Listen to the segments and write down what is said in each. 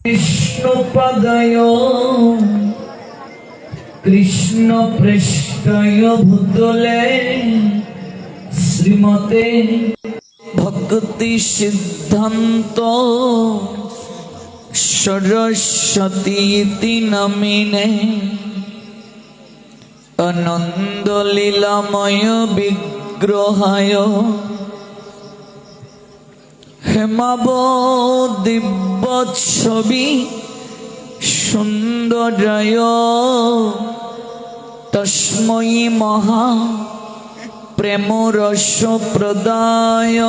কৃষ্ণপদয় কৃষ্ণ পৃষ্ঠয় ভূতলে শ্রীমতে ভক্তি সিদ্ধান্ত সরস্বতী নমিনে আনন্দ লীলাময় বিগ্রহায় হেমাব দিব্য ছবি সুন্দরায় তস্মৈ মহা প্রেম রস প্রদায়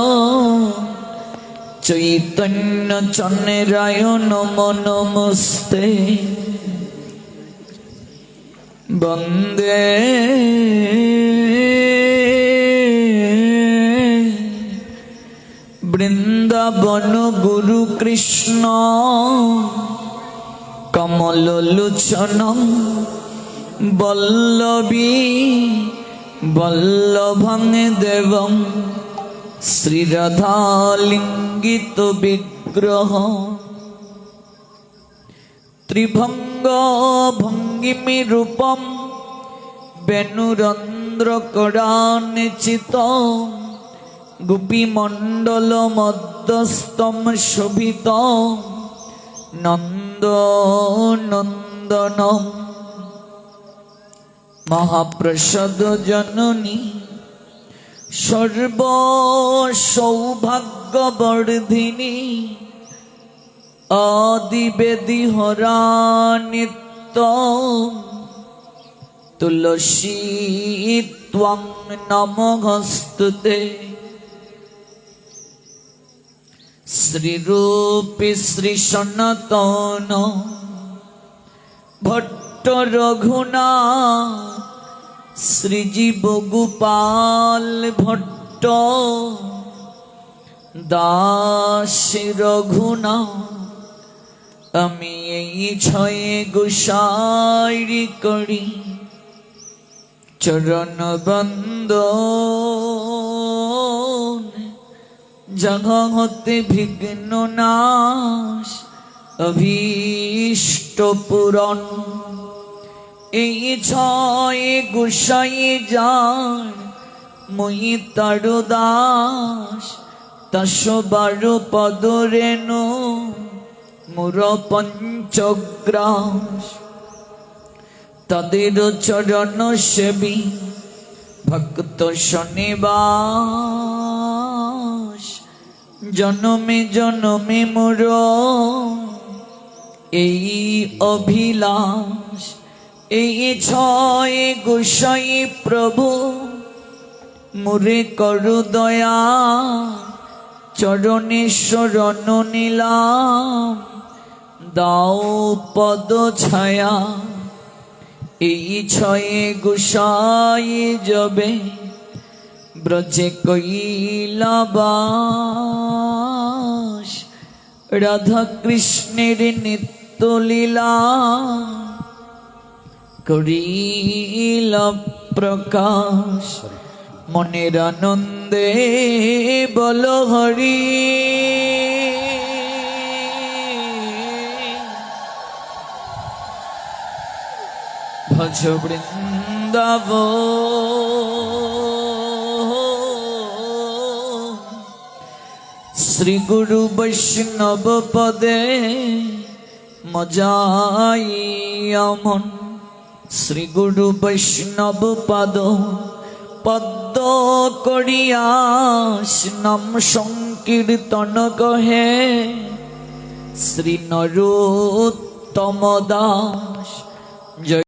চৈতন্য চন্দ্রায় নম নমস্তে। বন্দে বৃন্দাবন গুরু কৃষ্ণ কমল লোচন বল্লবী বল্লভং দেবম, শ্রীরাধালিঙ্গিত বিগ্রহ, ত্রিভঙ্গ ভঙ্গিমি রূপম, বেণুরন্ধ্র করানিচিত গোপীমণ্ডল মধ্যস্তম শোভিত। নন্দ নন্দন মহাপ্রসাদ জননী। সর্ব সৌভাগ্যবর্ধিনী আদিবেদি হরা নিত্য। তুলসী ত্বং নমস্তুতে শ্রীরূপী শ্রী সনাতন, ভট্ট রঘুনা শ্রীজীব গোপাল ভট্ট, দাস রঘুনা আমি এই ছয়ে গোসাইরি করি। চরণ বন্দ জগহ হতে বিঘ্ন নাশ, অভীষ্ট পূরণ। এই ছয় গোসাই যান মই তারু দাস। দশ বারো পদ রেণু মুর পঞ্চগ্রাস। তাদের চরণ সেবী, ভক্ত শনিবাস জনমে জনমে মোর এই অভিলাষ, এই ছয় গোসাই প্রভু, মুরে করু দয়া, চরণে শরণ নিলাম, দাও পদ ছায়া, এই ছয়ে গোসাই যাবে ব্রজে কৈলাবাস রাধা কৃষ্ণের নিত্য লীলা করিল প্রকাশ। মনের আনন্দে বল হরি। ভজ বৃন্দাব শ্রী গুরু বৈষ্ণব পদে মজাই আমন শ্রী গুরু বৈষ্ণব পদ পদ্ম করিয়া নাম সংকীর্তন কহে শ্রী নরোত্তম দাস